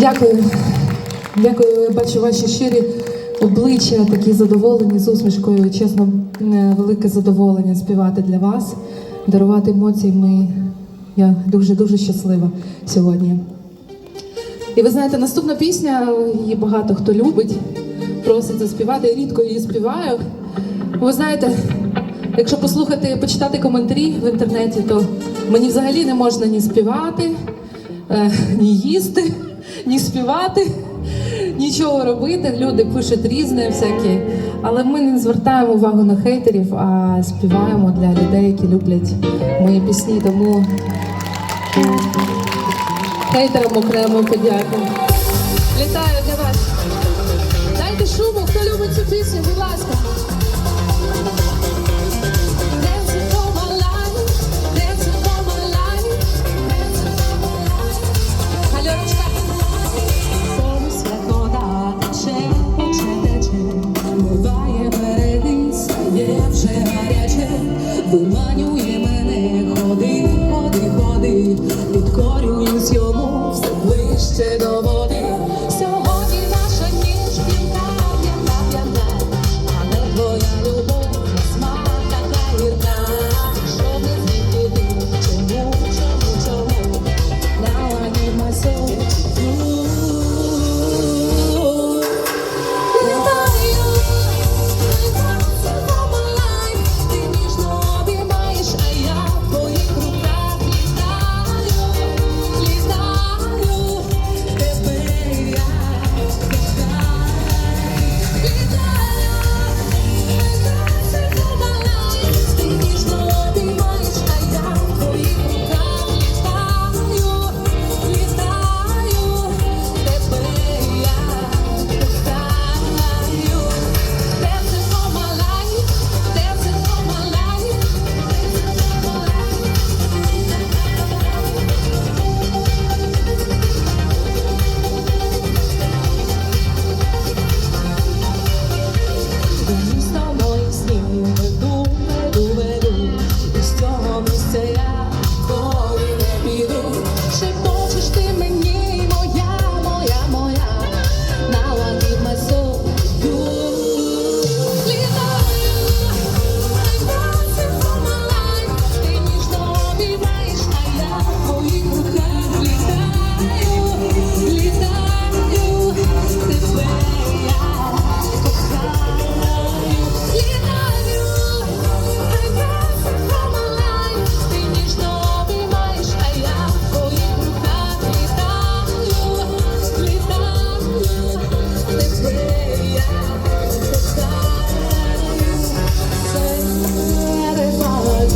Дякую. Дякую. Я бачу ваші щирі обличчя, такі задоволені з усмішкою. Чесно, е, велике задоволення співати для вас, дарувати емоції. Ми я дуже дуже щаслива сьогодні. І ви знаєте, наступна пісня, її багато хто любить, просить заспівати. Я рідко її співаю. Ви знаєте, якщо послухати, почитати коментарі в інтернеті, то мені взагалі не можна ні співати, е, ні їсти, ні співати, нічого робити. Люди пишуть різне всяке. Але ми не звертаємо увагу на хейтерів, а співаємо для людей, які люблять мої пісні. Тому хейтерам окремо подяку. Літаю для вас. Дайте шуму, хто любить цю пісню, будь ласка. Ближче до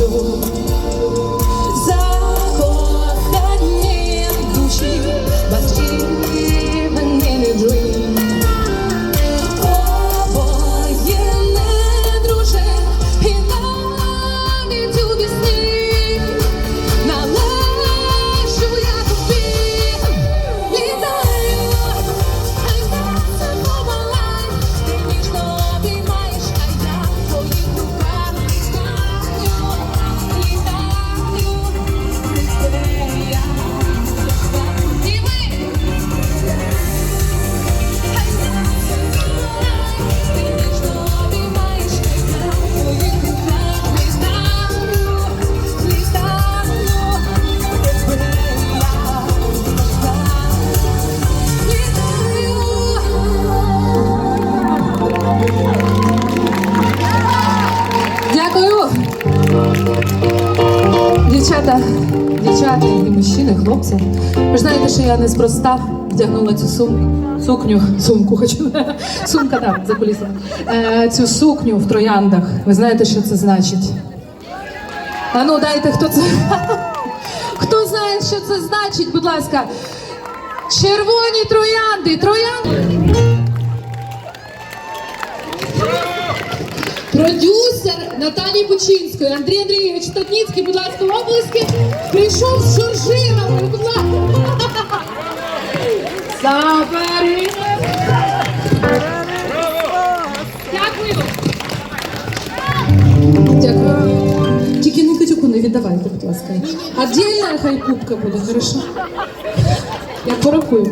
soul. Дівчата, і мужчини, хлопці. Ви ж знаєте, що я неспроста вдягнула цю сумку. Сукню, сумку хочу. Сумка, так, за кулісами. Е, цю сукню в трояндах. Ви знаєте, що це значить? А ну дайте, хто це. Хто знає, що це значить, будь ласка. Червоні троянди. Троянди. Продюсер Наталії Бучинської, Андрій Андрійович Статніцький, будь ласка, оплески. Прийшов з. Сапери. Дякую. Дякую. Тільки не катюку не віддавайте, будь ласка. Отдельна хай кубка буде, хорошо? Я порахую.